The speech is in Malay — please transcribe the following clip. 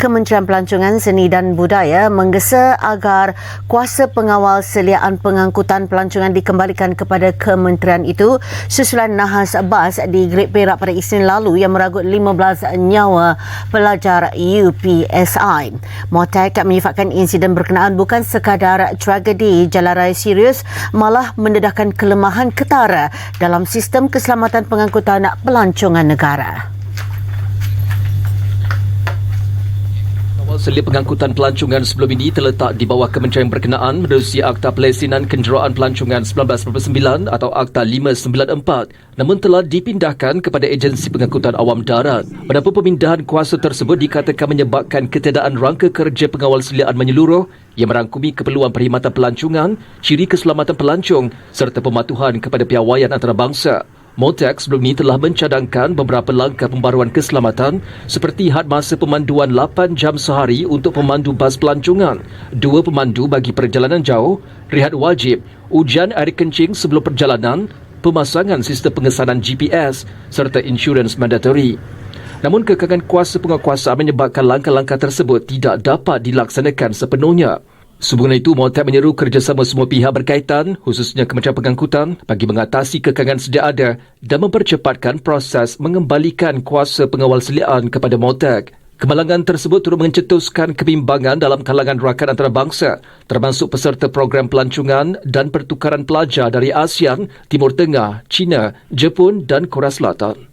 Kementerian Pelancongan Seni dan Budaya menggesa agar kuasa pengawal seliaan pengangkutan pelancongan dikembalikan kepada kementerian itu susulan nahas bas di Great Perak pada Isnin lalu yang meragut 15 nyawa pelajar UPSI. Motek menyifatkan insiden berkenaan bukan sekadar tragedi jalan raya serius malah mendedahkan kelemahan ketara dalam sistem keselamatan pengangkutan pelancongan negara. Selia pengangkutan pelancongan sebelum ini terletak di bawah kementerian berkenaan menerusi Akta Pelesinan Kenderaan Pelancongan 1999 atau Akta 594 namun telah dipindahkan kepada Agensi Pengangkutan Awam Darat. Adapun pemindahan kuasa tersebut dikatakan menyebabkan ketiadaan rangka kerja pengawal seliaan menyeluruh yang merangkumi keperluan perkhidmatan pelancongan, ciri keselamatan pelancong serta pematuhan kepada piawaian antarabangsa. Motex sebelum ini telah mencadangkan beberapa langkah pembaruan keselamatan seperti had masa pemanduan 8 jam sehari untuk pemandu bas pelancongan, dua pemandu bagi perjalanan jauh, rehat wajib, ujian air kencing sebelum perjalanan, pemasangan sistem pengesanan GPS serta insurans mandatory. Namun kekangan kuasa penguasaan menyebabkan langkah-langkah tersebut tidak dapat dilaksanakan sepenuhnya. Sehubungan itu, Motab menyeru kerjasama semua pihak berkaitan, khususnya Kementerian Pengangkutan, bagi mengatasi kekangan sedia ada dan mempercepatkan proses mengembalikan kuasa pengawal seliaan kepada Motab. Kemalangan tersebut turut mencetuskan kebimbangan dalam kalangan rakan antarabangsa, termasuk peserta program pelancongan dan pertukaran pelajar dari ASEAN, Timur Tengah, China, Jepun dan Korea Selatan.